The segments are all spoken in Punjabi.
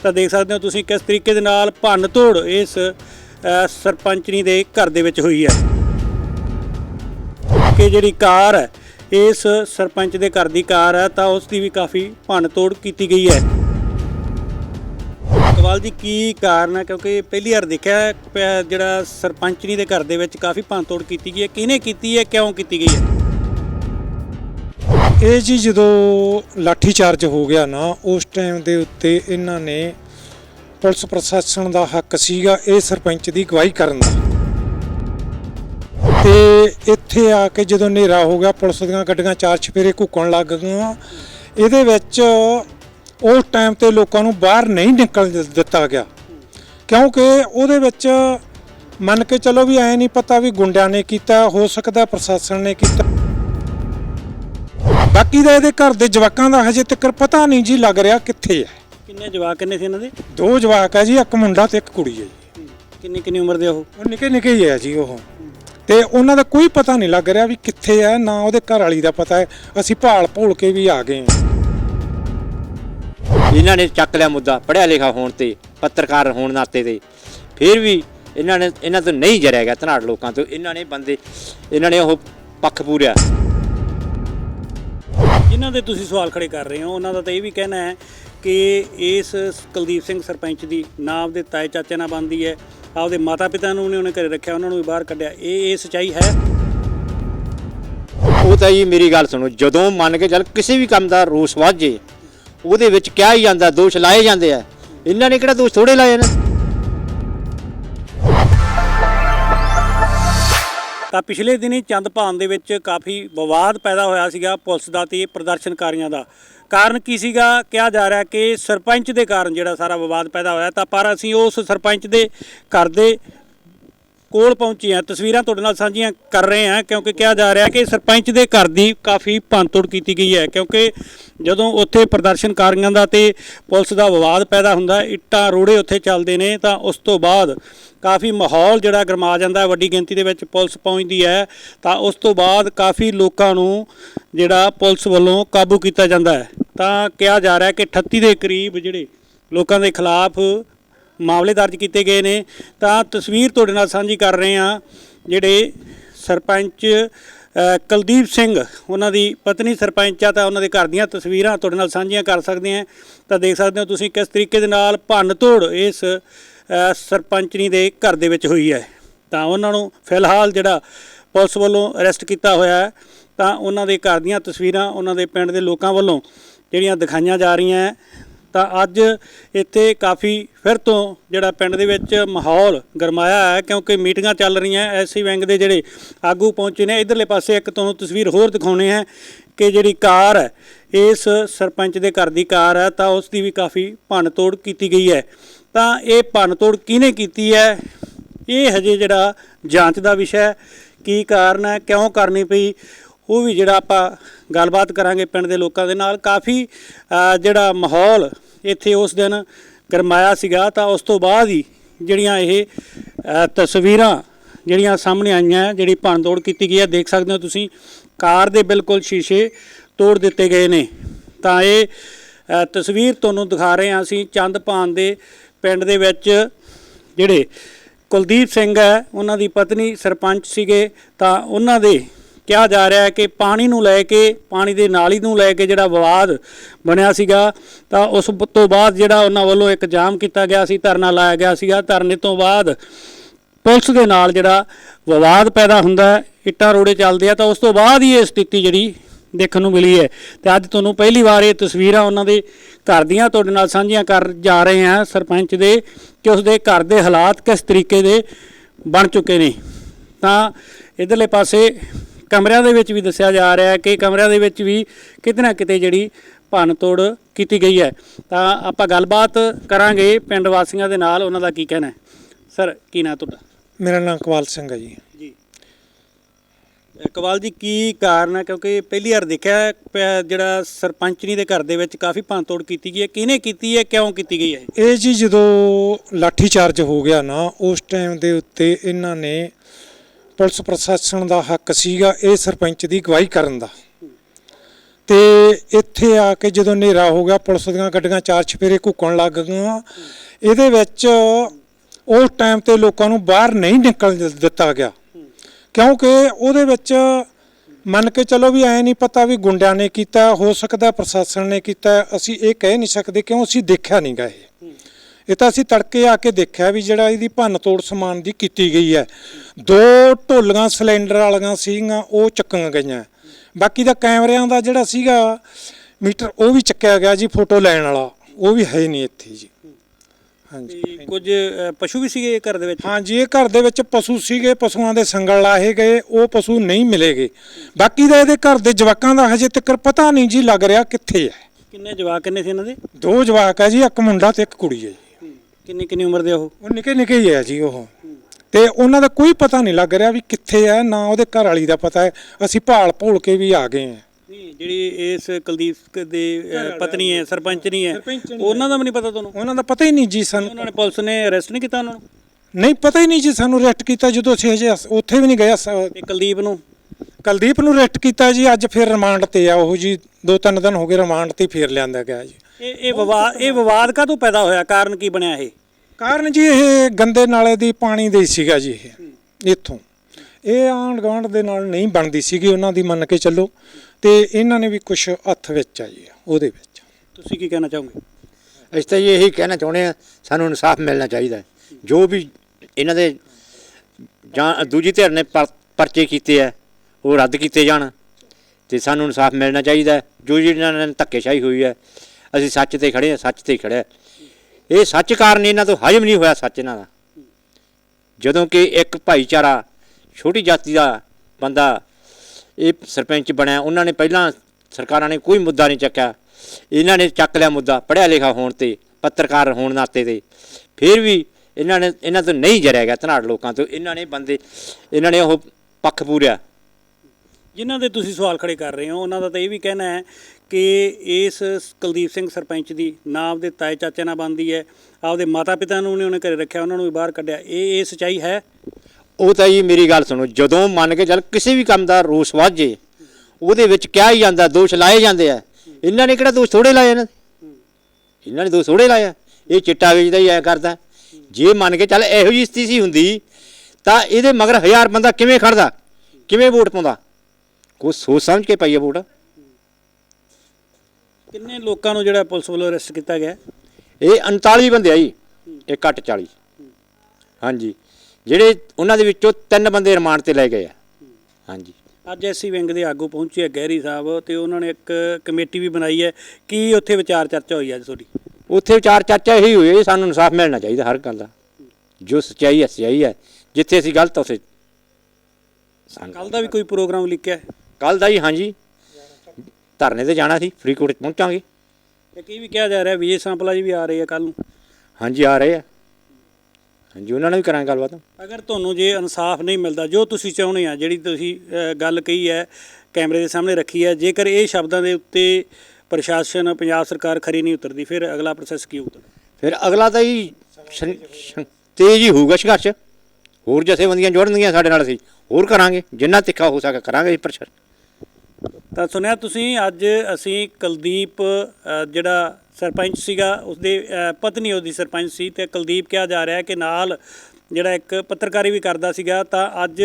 ਤਾਂ ਦੇਖ ਸਕਦੇ ਹੋ ਤੁਸੀਂ ਕਿਸ ਤਰੀਕੇ ਦੇ ਨਾਲ ਭੰਨ ਤੋੜ ਇਸ ਸਰਪੰਚਨੀ ਦੇ ਘਰ ਦੇ ਵਿੱਚ ਹੋਈ ਹੈ। ਕਿ ਜਿਹੜੀ ਕਾਰ ਹੈ, ਇਸ ਸਰਪੰਚ ਦੇ ਘਰ ਦੀ ਕਾਰ ਹੈ, ਤਾਂ ਉਸ ਦੀ ਵੀ ਕਾਫੀ ਭੰਨ ਤੋੜ ਕੀਤੀ ਗਈ ਹੈ। ਕਵਾਲ ਜੀ ਕੀ ਕਾਰਨ ਹੈ, ਕਿਉਂਕਿ ਪਹਿਲੀ ਵਾਰ ਦੇਖਿਆ ਹੈ ਜਿਹੜਾ ਸਰਪੰਚਨੀ ਦੇ ਘਰ ਦੇ ਵਿੱਚ ਕਾਫੀ ਭੰਨ ਤੋੜ ਕੀਤੀ ਗਈ ਹੈ। ਕਿਹਨੇ ਕੀਤੀ ਹੈ, ਕਿਉਂ ਕੀਤੀ ਗਈ ਹੈ? ਇਹ ਜੀ ਜਦੋਂ ਲਾਠੀ ਚਾਰਜ ਹੋ ਗਿਆ ਨਾ, ਉਸ ਟਾਈਮ ਦੇ ਉੱਤੇ ਇਹਨਾਂ ਨੇ ਪੁਲਿਸ ਪ੍ਰਸ਼ਾਸਨ ਦਾ ਹੱਕ ਸੀਗਾ ਇਹ ਸਰਪੰਚ ਦੀ ਗਵਾਹੀ ਕਰਨ ਦਾ। ਤੇ ਇੱਥੇ ਆ ਕੇ ਜਦੋਂ ਹਨੇਰਾ ਹੋ ਗਿਆ, ਪੁਲਿਸ ਦੀਆਂ ਗੱਡੀਆਂ ਚਾਰ ਛਪੇਰੇ ਘੁੱਕਣ ਲੱਗ ਗਈਆਂ। ਇਹਦੇ ਵਿੱਚ ਉਸ ਟਾਈਮ ਤੇ ਲੋਕਾਂ ਨੂੰ ਬਾਹਰ ਨਹੀਂ ਨਿਕਲ ਦਿੱਤਾ ਗਿਆ। ਕਿਉਂਕਿ ਉਹਦੇ ਵਿੱਚ ਮੰਨ ਕੇ ਚੱਲੋ ਵੀ ਐ ਨਹੀਂ ਪਤਾ ਵੀ ਗੁੰਡਿਆਂ ਨੇ ਕੀਤਾ, ਹੋ ਸਕਦਾ ਪ੍ਰਸ਼ਾਸਨ ਨੇ ਕੀਤਾ। ਬਾਕੀ ਦਾ ਇਹਦੇ ਘਰ ਦੇ ਜਵਾਕਾਂ ਦਾ ਹਜੇ ਤੱਕ ਪਤਾ ਨਹੀਂ ਜੀ ਲੱਗ ਰਿਹਾ ਕਿੱਥੇ ਹੈ। ਕਿੰਨੇ ਜਵਾਕ ਕਿੰਨੇ ਸੀ ਇਹਨਾਂ ਦੇ? ਦੋ ਜਵਾਕ ਹੈ ਜੀ ਇੱਕ ਮੁੰਡਾ ਤੇ ਇੱਕ ਕੁੜੀ ਹੈ ਜੀ। ਕਿੰਨੀ ਕਿੰਨੀ ਉਮਰ ਦੇ ਉਹ? ਉਹ ਨਿੱਕੇ ਨਿੱਕੇ ਹੀ ਹੈ ਜੀ ਉਹ। ਤੇ ਉਹਨਾਂ ਦਾ ਕੋਈ ਪਤਾ ਨਹੀਂ ਲੱਗ ਰਿਹਾ ਵੀ ਕਿੱਥੇ ਹੈ ਨਾ ਉਹਦੇ ਘਰ ਵਾਲੀ ਦਾ ਪਤਾ ਹੈ। ਅਸੀਂ ਭਾਲ ਭੋਲ ਕੇ ਵੀ ਆ ਗਏ ਹਾਂ। ਇਹਨਾਂ ਨੇ ਚੱਕ ਲਿਆ ਮੁੱਦਾ ਪੜ੍ਹਿਆ ਲਿਖਾ ਹੋਣ ਤੇ ਪੱਤਰਕਾਰ ਹੋਣ ਨਾਤੇ ਤੇ। ਫਿਰ ਵੀ ਇਹਨਾਂ ਨੇ ਇਹਨਾਂ ਤੋਂ ਨਹੀਂ ਜਰਿਆ ਗਿਆ ਧਨਾੜ ਲੋਕਾਂ ਤੋਂ। ਇਹਨਾਂ ਨੇ ਬੰਦੇ ਇਹਨਾਂ ਨੇ ਉਹ ਪੱਖ ਪੂਰਿਆ। ਜਿਨ੍ਹਾਂ ਦੇ ਤੁਸੀਂ ਸਵਾਲ ਖੜੇ ਕਰ ਰਹੇ ਹੋ, ਉਹਨਾਂ ਦਾ ਤਾਂ ਇਹ ਵੀ ਕਹਿਣਾ ਹੈ ਕਿ ਇਸ ਕੁਲਦੀਪ ਸਿੰਘ ਸਰਪੰਚ ਦੀ ਨਾ ਆਪਦੇ ਤਾਏ ਚਾਚੇ ਨਾਲ ਬੰਦੀ ਹੈ, ਆਪਦੇ ਮਾਤਾ ਪਿਤਾ ਨੂੰ ਉਹਨੇ ਘਰੇ ਰੱਖਿਆ, ਉਹਨਾਂ ਨੂੰ ਵੀ ਬਾਹਰ ਕੱਢਿਆ। ਇਹ ਇਹ ਸਚਾਈ ਹੈ? ਉਹ ਤਾਂ ਜੀ ਮੇਰੀ ਗੱਲ ਸੁਣੋ, ਜਦੋਂ ਮੰਨ ਕੇ ਚੱਲ ਕਿਸੇ ਵੀ ਕੰਮ ਦਾ ਰੋਸ ਵਾਜੇ ਉਹਦੇ ਵਿੱਚ ਕਿਹਾ ਹੀ ਜਾਂਦਾ, ਦੋਸ਼ ਲਾਏ ਜਾਂਦੇ ਆ। ਇਹਨਾਂ ਨੇ ਕਿਹੜਾ ਦੋਸ਼ ਥੋੜੇ ਲਾਏ ਨੇ? ਤਾਂ ਪਿਛਲੇ ਦਿਨੀ ਚੰਦਪਾਨ ਦੇ ਵਿੱਚ ਕਾਫੀ ਵਿਵਾਦ ਪੈਦਾ ਹੋਇਆ ਸੀਗਾ ਪੁਲਿਸ ਦਾ ਤੇ ਪ੍ਰਦਰਸ਼ਨਕਾਰੀਆਂ ਦਾ। ਕਾਰਨ ਕੀ ਸੀਗਾ? ਕਿਹਾ ਜਾ ਰਿਹਾ ਕਿ ਸਰਪੰਚ ਦੇ ਕਾਰਨ ਜਿਹੜਾ ਸਾਰਾ ਵਿਵਾਦ ਪੈਦਾ ਹੋਇਆ ਤਾਂ ਪਰ ਅਸੀਂ ਉਸ ਸਰਪੰਚ ਦੇ ਘਰ ਦੇ ਕੋਲ ਪਹੁੰਚੇ ਹਾਂ ਤਸਵੀਰਾਂ ਤੁਹਾਡੇ ਨਾਲ ਸਾਂਝੀਆਂ ਕਰ ਰਹੇ ਹਾਂ ਕਿਉਂਕਿ ਕਿਹਾ ਜਾ ਰਿਹਾ ਕਿ ਸਰਪੰਚ ਦੇ ਘਰ ਦੀ ਕਾਫੀ ਭੰਨਤੋੜ ਕੀਤੀ ਗਈ ਹੈ, ਕਿਉਂਕਿ ਜਦੋਂ ਉੱਥੇ ਪ੍ਰਦਰਸ਼ਨਕਾਰੀਆਂ ਦਾ ਤੇ ਪੁਲਿਸ ਦਾ ਵਿਵਾਦ ਪੈਦਾ ਹੁੰਦਾ, ਇੱਟਾਂ ਰੋੜੇ ਉੱਥੇ ਚੱਲਦੇ ਨੇ, ਤਾਂ ਉਸ ਤੋਂ ਬਾਅਦ ਕਾਫੀ ਮਾਹੌਲ ਜਿਹੜਾ ਗਰਮਾ ਜਾਂਦਾ, ਵੱਡੀ ਗਿਣਤੀ ਦੇ ਵਿੱਚ ਪੁਲਿਸ ਪਹੁੰਚਦੀ ਹੈ, ਤਾਂ ਉਸ ਤੋਂ ਬਾਅਦ ਕਾਫੀ ਲੋਕਾਂ ਨੂੰ ਜਿਹੜਾ ਪੁਲਿਸ ਵੱਲੋਂ ਕਾਬੂ ਕੀਤਾ ਜਾਂਦਾ ਹੈ। ਤਾਂ ਕਿਹਾ ਜਾ ਰਿਹਾ ਕਿ 38 ਦੇ ਕਰੀਬ ਜਿਹੜੇ ਲੋਕਾਂ ਦੇ ਖਿਲਾਫ ਮਾਮਲੇ ਦਰਜ ਕੀਤੇ ਗਏ ਨੇ, ਤਾਂ ਤਸਵੀਰ ਤੁਹਾਡੇ ਨਾਲ ਸਾਂਝੀ ਕਰ ਰਹੇ ਹਾਂ, ਜਿਹੜੇ ਸਰਪੰਚ ਕੁਲਦੀਪ ਸਿੰਘ, ਉਹਨਾਂ ਦੀ ਪਤਨੀ ਸਰਪੰਚ ਆ, ਤਾਂ ਉਹਨਾਂ ਦੇ ਘਰ ਦੀਆਂ ਤਸਵੀਰਾਂ ਤੁਹਾਡੇ ਨਾਲ ਸਾਂਝੀਆਂ ਕਰ ਸਕਦੇ ਹਾਂ। ਤਾਂ ਦੇਖ ਸਕਦੇ ਹੋ ਤੁਸੀਂ ਕਿਸ ਤਰੀਕੇ ਦੇ ਨਾਲ ਭੰਨ ਤੋੜ ਇਸ ਸਰਪੰਚਨੀ ਦੇ ਘਰ ਦੇ ਵਿੱਚ ਹੋਈ ਹੈ। ਤਾਂ ਉਹਨਾਂ ਨੂੰ ਫਿਲਹਾਲ ਜਿਹੜਾ ਪੁਲਿਸ ਵੱਲੋਂ ਅਰੈਸਟ ਕੀਤਾ ਹੋਇਆ ਹੈ, ਤਾਂ ਉਹਨਾਂ ਦੇ ਘਰ ਦੀਆਂ ਤਸਵੀਰਾਂ ਉਹਨਾਂ ਦੇ ਪਿੰਡ ਦੇ ਲੋਕਾਂ ਵੱਲੋਂ ਜਿਹੜੀਆਂ ਦਿਖਾਈਆਂ ਜਾ ਰਹੀਆਂ ਤਾਂ ਅੱਜ ਇੱਥੇ ਕਾਫੀ ਫਿਰ ਤੋਂ ਜਿਹੜਾ ਪਿੰਡ ਦੇ ਵਿੱਚ ਮਾਹੌਲ ਗਰਮਾਇਆ ਹੈ, ਕਿਉਂਕਿ ਮੀਟਿੰਗਾਂ ਚੱਲ ਰਹੀਆਂ ਐਸਸੀ ਵਿੰਗ ਦੇ ਜਿਹੜੇ ਆਗੂ ਪਹੁੰਚੇ ਨੇ, ਇਧਰਲੇ ਪਾਸੇ ਇੱਕ ਤੁਹਾਨੂੰ ਤਸਵੀਰ ਹੋਰ ਦਿਖਾਉਣੇ ਹੈ ਕਿ ਜਿਹੜੀ ਕਾਰ ਹੈ ਇਸ ਸਰਪੰਚ ਦੇ ਘਰ ਦੀ ਕਾਰ ਹੈ ਤਾਂ ਉਸ ਦੀ ਵੀ ਕਾਫੀ ਭੰਨ ਤੋੜ ਕੀਤੀ ਗਈ ਹੈ ਤਾਂ ਇਹ ਭੰਨ ਤੋੜ ਕਿਹਨੇ ਕੀਤੀ ਹੈ ਇਹ ਹਜੇ ਜਿਹੜਾ ਜਾਂਚ ਦਾ ਵਿਸ਼ਾ ਹੈ ਕੀ ਕਾਰਨ ਹੈ ਕਿਉਂ ਕਰਨੀ ਪਈ? ਉਹ ਵੀ ਜਿਹੜਾ ਆਪਾਂ ਗੱਲਬਾਤ ਕਰਾਂਗੇ ਪਿੰਡ ਦੇ ਲੋਕਾਂ ਦੇ ਨਾਲ ਕਾਫੀ ਜਿਹੜਾ ਮਾਹੌਲ ਇੱਥੇ ਉਸ ਦਿਨ ਗਰਮਾਇਆ ਸੀਗਾ ਤਾਂ ਉਸ ਤੋਂ ਬਾਅਦ ਹੀ ਜਿਹੜੀਆਂ ਇਹ ਤਸਵੀਰਾਂ ਜਿਹੜੀਆਂ ਸਾਹਮਣੇ ਆਈਆਂ ਹੈ, ਜਿਹੜੀ ਭੰਨਤੋੜ ਕੀਤੀ ਗਈ ਹੈ ਦੇਖ ਸਕਦੇ ਹੋ ਤੁਸੀਂ ਕਾਰ ਦੇ ਬਿਲਕੁਲ ਸ਼ੀਸ਼ੇ ਤੋੜ ਦਿੱਤੇ ਗਏ ਨੇ। ਤਾਂ ਇਹ ਤਸਵੀਰ ਤੁਹਾਨੂੰ ਦਿਖਾ ਰਹੇ ਹਾਂ ਅਸੀਂ ਚੰਦਪਾਨ ਦੇ ਪਿੰਡ ਦੇ ਵਿੱਚ ਜਿਹੜੇ ਕੁਲਦੀਪ ਸਿੰਘ ਹੈ ਉਹਨਾਂ ਦੀ ਪਤਨੀ ਸਰਪੰਚ ਸੀਗੇ ਤਾਂ ਉਹਨਾਂ ਦੇ ਕਿਹਾ ਜਾ ਰਿਹਾ ਹੈ ਕਿ ਪਾਣੀ ਨੂੰ ਲੈ ਕੇ, ਪਾਣੀ ਦੇ ਨਾਲੀ ਨੂੰ ਲੈ ਕੇ ਜਿਹੜਾ ਵਿਵਾਦ ਬਣਿਆ ਸੀਗਾ, ਤਾਂ ਉਸ ਤੋਂ ਬਾਅਦ ਜਿਹੜਾ ਉਹਨਾਂ ਵੱਲੋਂ ਇੱਕ ਜਾਮ ਕੀਤਾ ਗਿਆ ਸੀ, ਧਰਨਾ ਲਾਇਆ ਗਿਆ ਸੀਗਾ। ਧਰਨੇ ਤੋਂ ਬਾਅਦ ਪੁਲਿਸ ਦੇ ਨਾਲ ਜਿਹੜਾ ਵਿਵਾਦ ਪੈਦਾ ਹੁੰਦਾ ਇੱਟਾਂ ਰੋੜੇ ਚੱਲਦੇ ਆ, ਤਾਂ ਉਸ ਤੋਂ ਬਾਅਦ ਹੀ ਇਹ ਸਥਿਤੀ ਜਿਹੜੀ ਦੇਖਣ ਨੂੰ ਮਿਲੀ ਹੈ। ਤੇ ਅੱਜ ਤੁਹਾਨੂੰ ਪਹਿਲੀ ਵਾਰ ਇਹ ਤਸਵੀਰਾਂ ਉਹਨਾਂ ਦੇ ਘਰ ਦੀਆਂ ਤੁਹਾਡੇ ਨਾਲ ਸਾਂਝੀਆਂ ਕਰ ਜਾ ਰਹੇ ਹਾਂ, ਸਰਪੰਚ ਦੇ, ਕਿ ਉਸ ਦੇ ਘਰ ਦੇ ਹਾਲਾਤ ਕਿਸ ਤਰੀਕੇ ਦੇ ਬਣ ਚੁੱਕੇ ਨੇ। ਤਾਂ ਇਧਰਲੇ ਪਾਸੇ ਕਮਰਿਆਂ ਦੇ ਵਿੱਚ ਵੀ ਦੱਸਿਆ ਜਾ ਰਿਹਾ ਹੈ ਕਿ ਕਮਰਿਆਂ ਦੇ ਵਿੱਚ ਵੀ ਕਿਤੇ ਨਾ ਕਿਤੇ ਜਿਹੜੀ ਭੰਨ ਤੋੜ ਕੀਤੀ ਗਈ ਹੈ। ਤਾਂ ਆਪਾਂ ਗੱਲਬਾਤ ਕਰਾਂਗੇ ਪਿੰਡ ਵਾਸੀਆਂ ਦੇ ਨਾਲ ਉਹਨਾਂ ਦਾ ਕੀ ਕਹਿਣਾ ਹੈ? ਸਰ ਕੀ ਨਾਂ ਤੁਹਾਡਾ? ਮੇਰਾ ਨਾਮ ਕਵਾਲ ਸਿੰਘ ਹੈ ਜੀ। ਜੀ। ਕਵਾਲ ਜੀ ਕੀ ਕਾਰਨ ਹੈ? ਕਿਉਂਕਿ ਪਹਿਲੀ ਵਾਰ ਦੇਖਿਆ ਜਿਹੜਾ ਸਰਪੰਚਨੀ ਦੇ ਘਰ ਦੇ ਵਿੱਚ ਕਾਫੀ ਭੰਨਤੋੜ ਕੀਤੀ ਗਈ ਹੈ। ਕਿਹਨੇ ਕੀਤੀ ਹੈ ਕਿਉਂ ਕੀਤੀ ਗਈ ਹੈ ਇਹ? ਜੀ ਜਦੋਂ ਲਾਠੀ ਚਾਰਜ ਹੋ ਗਿਆ ਨਾ ਉਸ ਟਾਈਮ ਦੇ ਉੱਤੇ ਇਹਨਾਂ ਨੇ ਪੁਲਿਸ ਪ੍ਰਸ਼ਾਸਨ ਦਾ ਹੱਕ ਸੀਗਾ ਇਹ ਸਰਪੰਚ ਦੀ ਗਵਾਹੀ ਕਰਨ ਦਾ। ਤੇ ਇੱਥੇ ਆ ਕੇ ਜਦੋਂ ਹਨੇਰਾ ਹੋ ਗਿਆ, ਪੁਲਿਸ ਦੀਆਂ ਗੱਡੀਆਂ ਚਾਰ ਛਪੇਰੇ ਘੁੱਕਣ ਲੱਗ ਗਈਆਂ। ਇਹਦੇ ਵਿੱਚ ਉਸ ਟਾਈਮ ਤੇ ਲੋਕਾਂ ਨੂੰ ਬਾਹਰ ਨਹੀਂ ਨਿਕਲ ਦਿੱਤਾ ਗਿਆ। ਕਿਉਂਕਿ ਉਹਦੇ ਵਿੱਚ ਮੰਨ ਕੇ ਚਲੋ ਵੀ ਐ ਨਹੀਂ ਪਤਾ ਵੀ ਗੁੰਡਿਆਂ ਨੇ ਕੀਤਾ, ਹੋ ਸਕਦਾ ਪ੍ਰਸ਼ਾਸਨ ਨੇ ਕੀਤਾ। ਅਸੀਂ ਇਹ ਕਹਿ ਨਹੀਂ ਸਕਦੇ ਕਿਉਂ ਅਸੀਂ ਦੇਖਿਆ ਨਹੀਂ ਗਾ ਇਹ ਤਾਂ ਅਸੀਂ ਤੜਕੇ ਆ ਕੇ ਦੇਖਿਆ ਵੀ ਜਿਹੜਾ ਇਹਦੀ ਭੰਨ ਤੋੜ ਸਮਾਨ ਦੀ ਕੀਤੀ ਗਈ ਹੈ। ਦੋ ਢੋਲੀਆਂ ਸਿਲੰਡਰ ਵਾਲੀਆਂ ਸੀਗੀਆਂ ਉਹ ਚੱਕੀਆਂ ਗਈਆਂ। ਬਾਕੀ ਦਾ ਕੈਮਰਿਆਂ ਦਾ ਜਿਹੜਾ ਸੀਗਾ ਮੀਟਰ ਉਹ ਵੀ ਚੱਕਿਆ ਗਿਆ ਜੀ ਫੋਟੋ ਲੈਣ ਵਾਲਾ। ਉਹ ਵੀ ਹੈ ਨਹੀਂ ਇੱਥੇ ਜੀ। ਹਾਂਜੀ ਕੁਝ ਪਸ਼ੂ ਵੀ ਸੀਗੇ ਘਰ ਦੇ ਵਿੱਚ? ਹਾਂਜੀ ਇਹ ਘਰ ਦੇ ਵਿੱਚ ਪਸ਼ੂ ਸੀਗੇ ਪਸ਼ੂਆਂ ਦੇ ਸੰਗਲ ਲਾਹੇ ਗਏ ਉਹ ਪਸ਼ੂ ਨਹੀਂ ਮਿਲੇਗੇ ਬਾਕੀ ਦਾ ਇਹਦੇ ਘਰ ਦੇ ਜਵਾਕਾਂ ਦਾ ਹਜੇ ਤੱਕ ਪਤਾ ਨਹੀਂ ਜੀ ਲੱਗ ਰਿਹਾ ਕਿੱਥੇ ਹੈ। ਕਿੰਨੇ ਜਵਾਕ ਕਿੰਨੇ ਸੀ ਇਹਨਾਂ ਦੇ? ਦੋ ਜਵਾਕ ਹੈ ਜੀ ਇੱਕ ਮੁੰਡਾ ਤੇ ਇੱਕ ਕੁੜੀ ਹੈ ਜੀ। ਕਿੰਨੀ ਕਿੰਨੀ ਉਮਰ ਦੇ ਉਹ? ਉਹ ਨਿੱਕੇ ਨਿੱਕੇ ਹੀ ਹੈ ਜੀ ਉਹ। ਤੇ ਉਹਨਾਂ ਦਾ ਕੋਈ ਪਤਾ ਨਹੀਂ ਲੱਗ ਰਿਹਾ ਵੀ ਕਿੱਥੇ ਹੈ ਨਾ ਉਹਦੇ ਘਰ ਵਾਲੀ ਦਾ ਪਤਾ ਹੈ। ਅਸੀਂ ਭਾਲ ਭੋਲ ਕੇ ਵੀ ਆ ਗਏ ਹਾਂ। ਨਹੀਂ ਜਿਹੜੀ ਇਸ ਕੁਲਦੀਪ ਦੇ ਪਤਨੀ ਹੈ ਸਰਪੰਚਨੀ ਹੈ ਸਰਪੰਚਣੀ ਉਹਨਾਂ ਦਾ ਵੀ ਨਹੀਂ ਪਤਾ ਤੁਹਾਨੂੰ? ਉਹਨਾਂ ਦਾ ਪਤਾ ਹੀ ਨਹੀਂ ਜੀ ਸਾਨੂੰ। ਉਹਨਾਂ ਨੇ ਪੁਲਿਸ ਨੇ ਅਰੈਸਟ ਨਹੀਂ ਕੀਤਾ ਉਹਨਾਂ ਨੂੰ? ਨਹੀਂ ਪਤਾ ਹੀ ਨਹੀਂ ਜੀ ਸਾਨੂੰ ਅਰੈਸਟ ਕੀਤਾ ਜਦੋਂ ਅਸੀਂ ਹਜੇ ਉੱਥੇ ਵੀ ਨਹੀਂ ਗਏ ਤੇ ਕੁਲਦੀਪ ਨੂੰ? ਕੁਲਦੀਪ ਨੂੰ ਅਰੈਸਟ ਕੀਤਾ ਜੀ ਅੱਜ ਫਿਰ ਰਿਮਾਂਡ ਤੇ ਆ ਉਹ ਜੀ। ਦੋ ਤਿੰਨ ਦਿਨ ਹੋ ਗਏ ਰਿਮਾਂਡ ਤੇ ਫਿਰ ਲਿਆਂਦਾ ਗਿਆ ਜੀ। ਇਹ ਇਹ ਵਿਵਾਦ ਇਹ ਵਿਵਾਦ ਕਾਹਤੋਂ ਪੈਦਾ ਹੋਇਆ? ਕਾਰਨ ਕੀ ਬਣਿਆ ਇਹ? ਕਾਰਨ ਜੀ ਇਹ ਗੰਦੇ ਨਾਲੇ ਦੀ ਪਾਣੀ ਦੇ ਸੀਗਾ ਜੀ ਇਹ ਇੱਥੋਂ। ਇਹ ਆਂਢ ਗੁਆਂਢ ਦੇ ਨਾਲ ਨਹੀਂ ਬਣਦੀ ਸੀਗੀ ਉਹਨਾਂ ਦੀ ਮੰਨ ਕੇ ਚੱਲੋ। ਤੇ ਇਹਨਾਂ ਨੇ ਵੀ ਕੁਝ ਹੱਥ ਵਿੱਚ ਆ ਜੀ ਉਹਦੇ ਵਿੱਚ। ਤੁਸੀਂ ਕੀ ਕਹਿਣਾ ਚਾਹੋਗੇ? ਅਸੀਂ ਤਾਂ ਜੀ ਇਹੀ ਕਹਿਣਾ ਚਾਹੁੰਦੇ ਆ ਸਾਨੂੰ ਇਨਸਾਫ ਮਿਲਣਾ ਚਾਹੀਦਾ ਹੈ। ਜੋ ਵੀ ਇਹਨਾਂ ਦੇ ਜਾਂ ਦੂਜੀ ਧਿਰ ਨੇ ਪਰ- ਪਰਚੇ ਕੀਤੇ ਆ ਉਹ ਰੱਦ ਕੀਤੇ ਜਾਣ ਤੇ ਸਾਨੂੰ ਇਨਸਾਫ ਮਿਲਣਾ ਚਾਹੀਦਾ ਹੈ। ਜੋ ਜੀ ਇਹਨਾਂ ਨਾਲ ਧੱਕੇਸ਼ਾਹੀ ਹੋਈ ਹੈ ਅਸੀਂ ਸੱਚ ਤੇ ਖੜੇ ਆ ਸੱਚ ਤੇ ਖੜੇ ਆ ਇਹ ਸੱਚ ਕਾਰਨ ਇਹਨਾਂ ਤੋਂ ਹਜਮ ਨਹੀਂ ਹੋਇਆ ਸੱਚ ਇਹਨਾਂ ਦਾ। ਜਦੋਂ ਕਿ ਇੱਕ ਭਾਈਚਾਰਾ ਛੋਟੀ ਜਾਤੀ ਦਾ ਬੰਦਾ ਇਹ ਸਰਪੰਚ ਬਣਿਆ, ਉਹਨਾਂ ਨੇ ਪਹਿਲਾਂ ਸਰਕਾਰਾਂ ਨੇ ਕੋਈ ਮੁੱਦਾ ਨਹੀਂ ਚੱਕਿਆ। ਇਹਨਾਂ ਨੇ ਚੱਕ ਲਿਆ ਮੁੱਦਾ ਪੜ੍ਹਿਆ ਲਿਖਿਆ ਹੋਣ ਤੇ, ਪੱਤਰਕਾਰ ਹੋਣ ਨਾਤੇ ਤੇ। ਫਿਰ ਵੀ ਇਹਨਾਂ ਨੇ, ਇਹਨਾਂ ਤੋਂ ਨਹੀਂ ਜਰਿਆ ਗਿਆ ਧਨਾੜ ਲੋਕਾਂ ਤੋਂ। ਇਹਨਾਂ ਨੇ ਬੰਦੇ, ਇਹਨਾਂ ਨੇ ਉਹ ਪੱਖ ਪੂਰਿਆ। ਜਿਨ੍ਹਾਂ ਦੇ ਤੁਸੀਂ ਸਵਾਲ ਖੜੇ ਕਰ ਰਹੇ ਹੋ, ਉਹਨਾਂ ਦਾ ਤਾਂ ਇਹ ਵੀ ਕਹਿਣਾ ਹੈ ਕਿ ਇਸ ਕੁਲਦੀਪ ਸਿੰਘ ਸਰਪੰਚ ਦੀ ਨਾ ਆਪਦੇ ਤਾਏ ਚਾਚੇ ਨਾਲ ਬੰਦੀ ਹੈ, ਆਪਦੇ ਮਾਤਾ ਪਿਤਾ ਨੂੰ ਨੇ ਉਹਨੇ ਘਰੇ ਰੱਖਿਆ, ਉਹਨਾਂ ਨੂੰ ਵੀ ਬਾਹਰ ਕੱਢਿਆ। ਇਹ ਇਹ ਸਚਾਈ ਹੈ? ਉਹ ਤਾਂ ਜੀ ਮੇਰੀ ਗੱਲ ਸੁਣੋ, ਜਦੋਂ ਮੰਨ ਕੇ ਚੱਲ ਕਿਸੇ ਵੀ ਕੰਮ ਦਾ ਰੋਸ ਵਾਜੇ ਉਹਦੇ ਵਿੱਚ ਕਿਹਾ ਹੀ ਜਾਂਦਾ, ਦੋਸ਼ ਲਾਏ ਜਾਂਦੇ ਆ। ਇਹਨਾਂ ਨੇ ਕਿਹੜਾ ਦੋਸ਼ ਥੋੜੇ ਲਾਏ ਇਹਨਾਂ ਦੇ? ਇਹਨਾਂ ਨੇ ਦੋਸ਼ ਥੋੜੇ ਲਾਇਆ ਇਹ ਚਿੱਟਾ ਵੇਚਦਾ ਹੀ ਐ ਕਰਦਾ। ਜੇ ਮੰਨ ਕੇ ਚੱਲ ਇਹੋ ਜੀ ਸਥਿਤੀ ਹੁੰਦੀ, ਤਾਂ ਇਹਦੇ ਮਗਰ ਹਜ਼ਾਰ ਬੰਦਾ ਕਿਵੇਂ ਖੜਦਾ ਕਿਵੇਂ ਵੋਟ ਪਾਉਂਦਾ? ਕੋਈ ਸੋਚ ਸਮਝ ਕੇ ਪਾਈਏ ਵੋਟ। ਕਿੰਨੇ ਲੋਕਾਂ ਨੂੰ ਜਿਹੜਾ ਪੁਲਿਸ ਵੱਲੋਂ ਅਰੈਸਟ ਕੀਤਾ ਗਿਆ? ਹੈ? ਇਹ 39 ਬੰਦੇ ਆ ਜੀ ਇਹ ਘੱਟ 40 ਹਾਂਜੀ ਜਿਹੜੇ ਉਹਨਾਂ ਦੇ ਵਿੱਚੋਂ ਤਿੰਨ ਬੰਦੇ ਰਿਮਾਂਡ ਤੇ ਲੈ ਗਏ ਆ। ਹਾਂਜੀ। ਅੱਜ ਐਸੀ ਵਿੰਗ ਦੇ ਆਗੂ ਪਹੁੰਚੇ ਆ ਗਹਿਰੀ ਸਾਹਿਬ ਤੇ ਉਹਨਾਂ ਨੇ ਇੱਕ ਕਮੇਟੀ ਵੀ ਬਣਾਈ ਹੈ। ਕੀ ਉੱਥੇ ਵਿਚਾਰ ਚਰਚਾ ਹੋਈ ਅੱਜ ਤੁਹਾਡੀ? ਉੱਥੇ ਵਿਚਾਰ ਚਾਚਾ ਇਹੀ ਹੋਏ ਜੀ, ਸਾਨੂੰ ਇਨਸਾਫ ਮਿਲਣਾ ਚਾਹੀਦਾ ਹਰ ਗੱਲ ਦਾ। ਜੋ ਸੱਚਾਈ ਹੈ ਸੱਚਾਈ ਹੈ। ਜਿੱਥੇ ਅਸੀਂ ਗਲਤ ਉੱਥੇ ਕੱਲ ਦਾ ਵੀ ਕੋਈ ਪ੍ਰੋਗਰਾਮ ਲਿਖਿਆ ਹੈ? ਕੱਲ ਦਾ ਹੀ ਹਾਂਜੀ। ਧਰਨੇ ਤੇ ਜਾਣਾ ਸੀ ਫਰੀਦਕੋਟ ਪਹੁੰਚਾਂਗੇ। ਇੱਕ ਇਹ ਵੀ ਕਿਹਾ ਜਾ ਰਿਹਾ ਵਿਜੇ ਸਾਂਪਲਾ ਜੀ ਵੀ ਆ ਰਹੇ ਆ ਕੱਲ ਨੂੰ? ਹਾਂਜੀ ਆ ਰਹੇ ਆ। ਹਾਂਜੀ ਉਹਨਾਂ ਨਾਲ ਵੀ ਕਰਾਂਗੇ ਗੱਲਬਾਤ। ਅਗਰ ਤੁਹਾਨੂੰ ਜੇ ਇਨਸਾਫ ਨਹੀਂ ਮਿਲਦਾ ਜੋ ਤੁਸੀਂ ਚਾਹੁੰਦੇ ਆ ਜਿਹੜੀ ਤੁਸੀਂ ਅ, ਗੱਲ ਕਹੀ ਹੈ ਕੈਮਰੇ ਦੇ ਸਾਹਮਣੇ ਰੱਖੀ ਹੈ ਜੇਕਰ ਇਹ ਸ਼ਬਦਾਂ ਦੇ ਉੱਤੇ ਪ੍ਰਸ਼ਾਸਨ ਪੰਜਾਬ ਸਰਕਾਰ ਖਰੀ ਨਹੀਂ ਉਤਰਦੀ ਫਿਰ ਅਗਲਾ ਪ੍ਰੋਸੈਸ ਕੀ ਹੋਊਗਾ? ਫਿਰ ਅਗਲਾ ਤਾਂ ਹੀ ਸੰ- ਸੰ- ਤੇਜ਼ ਹੀ ਹੋਊਗਾ ਸੰਘਰਸ਼। ਹੋਰ ਜਥੇਬੰਦੀਆਂ ਜੁੜਨਗੀਆਂ ਸਾਡੇ ਨਾਲ ਅਸੀਂ ਹੋਰ ਕਰਾਂਗੇ ਜਿੰਨਾ ਤਿੱਖਾ ਹੋ ਸਕੇ ਕਰਾਂਗੇ ਜੀ ਪ੍ਰਸ਼ਾਸਨ। ਤਾਂ ਸੁਣਿਆ ਤੁਸੀਂ ਅੱਜ ਅਸੀਂ ਕੁਲਦੀਪ ਜਿਹੜਾ ਸਰਪੰਚ ਸੀਗਾ, ਉਸਦੇ ਪਤਨੀ ਉਹਦੀ ਸਰਪੰਚ ਸੀ ਤੇ ਕੁਲਦੀਪ ਕਿਹਾ ਜਾ ਰਿਹਾ ਕਿ ਨਾਲ ਜਿਹੜਾ ਇੱਕ ਪੱਤਰਕਾਰੀ ਵੀ ਕਰਦਾ ਸੀਗਾ, ਤਾਂ ਅੱਜ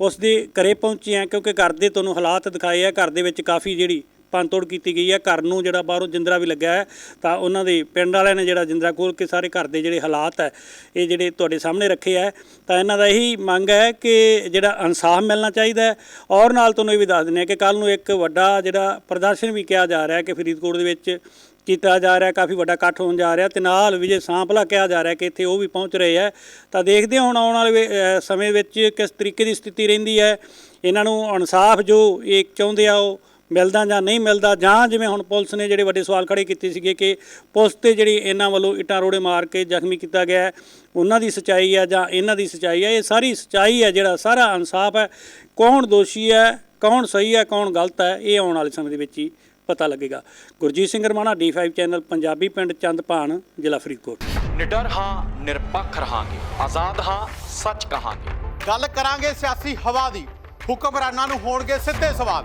ਉਸ ਦੇ ਘਰੇ ਪਹੁੰਚੇ ਆ ਕਿਉਂਕਿ ਘਰ ਦੇ ਤੁਹਾਨੂੰ ਹਾਲਾਤ ਦਿਖਾਏ ਆ, ਘਰ ਦੇ ਵਿੱਚ ਕਾਫੀ ਜਿਹੜੀ ਭੰਨਤੋੜ ਕੀਤੀ ਗਈ ਹੈ। ਘਰ ਨੂੰ ਜਿਹੜਾ ਬਾਹਰੋਂ ਜਿੰਦਰਾ ਵੀ ਲੱਗਿਆ ਹੈ, ਤਾਂ ਉਹਨਾਂ ਦੇ ਪਿੰਡ ਵਾਲਿਆਂ ਨੇ ਜਿਹੜਾ ਜਿੰਦਰਾ ਖੋਲ ਕੇ ਸਾਰੇ ਘਰ ਦੇ ਜਿਹੜੇ ਹਾਲਾਤ ਹੈ, ਇਹ ਜਿਹੜੇ ਤੁਹਾਡੇ ਸਾਹਮਣੇ ਰੱਖੇ ਹੈ, ਤਾਂ ਇਹਨਾਂ ਦਾ ਇਹੀ ਮੰਗ ਹੈ ਕਿ ਜਿਹੜਾ ਇਨਸਾਫ ਮਿਲਣਾ ਚਾਹੀਦਾ ਹੈ। ਔਰ ਨਾਲ ਤੁਹਾਨੂੰ ਇਹ ਵੀ ਦੱਸ ਦਿੰਦੇ ਹਾਂ ਕਿ ਕੱਲ ਨੂੰ ਇੱਕ ਵੱਡਾ ਜਿਹੜਾ ਪ੍ਰਦਰਸ਼ਨ ਵੀ ਕਿਹਾ ਜਾ ਰਿਹਾ ਹੈ ਕਿ ਫਰੀਦਕੋਟ ਦੇ ਵਿੱਚ ਕੀਤਾ ਜਾ ਰਿਹਾ ਕਾਫੀ ਵੱਡਾ ਇਕੱਠ ਹੋਣ ਜਾ ਰਿਹਾ ਤੇ ਨਾਲ ਵਿਜੇ ਸਾਂਪਲਾ ਕਿਹਾ ਜਾ ਰਿਹਾ ਕਿ ਇੱਥੇ ਉਹ ਵੀ ਪਹੁੰਚ ਰਹੇ ਹੈ। ਤਾਂ ਦੇਖਦੇ ਹਾਂ ਹੁਣ ਆਉਣ ਵਾਲੇ ਸਮੇਂ ਵਿੱਚ ਕਿਸ ਤਰੀਕੇ ਦੀ ਸਥਿਤੀ ਰਹਿੰਦੀ ਹੈ। ਇਹਨਾਂ ਨੂੰ ਇਨਸਾਫ ਜੋ ਇਹ ਚਾਹੁੰਦੇ ਆ ਉਹ ਮਿਲਦਾ ਜਾਂ ਨਹੀਂ ਮਿਲਦਾ ਜਾਂ ਜਿਵੇਂ ਹੁਣ ਪੁਲਿਸ ਨੇ ਜਿਹੜੇ ਵੱਡੇ ਸਵਾਲ ਖੜੇ ਕੀਤੇ ਸੀਗੇ ਕਿ ਪੁਲਿਸ ਤੇ ਜਿਹੜੀ ਇਹਨਾਂ ਵੱਲੋਂ ਇਟਾਂ ਰੋੜੇ ਮਾਰ ਕੇ ਜ਼ਖਮੀ ਕੀਤਾ ਗਿਆ ਉਹਨਾਂ ਦੀ ਸਚਾਈ ਹੈ ਜਾਂ ਇਹਨਾਂ ਦੀ ਸਚਾਈ ਹੈ ਇਹ ਸਾਰੀ ਸਚਾਈ ਹੈ ਜਿਹੜਾ ਸਾਰਾ ਇਨਸਾਫ ਹੈ ਕੌਣ ਦੋਸ਼ੀ ਹੈ ਕੌਣ ਸਹੀ ਹੈ ਕੌਣ ਗਲਤ ਹੈ ਇਹ ਆਉਣ ਵਾਲੇ ਸਮੇਂ ਦੇ ਵਿੱਚ ਹੀ ਪਤਾ ਲੱਗੇਗਾ। ਗੁਰਜੀਤ ਸਿੰਘ ਰਮਾਣਾ D5 ਚੈਨਲ ਪੰਜਾਬੀ ਪਿੰਡ ਚੰਦਪਾਨ ਜ਼ਿਲ੍ਹਾ ਫਰੀਦਕੋਟ। ਨਿਡਰ ਹਾਂ ਨਿਰਪੱਖ ਰਹਾਂਗੇ ਆਜ਼ਾਦ ਹਾਂ ਸੱਚ ਕਹਾਂਗੇ। ਗੱਲ ਕਰਾਂਗੇ ਸਿਆਸੀ ਹਵਾ ਦੀ ਹੁਕਮਰਾਨਾਂ ਨੂੰ ਹੋਣਗੇ ਸਿੱਧੇ ਸਵਾਲ।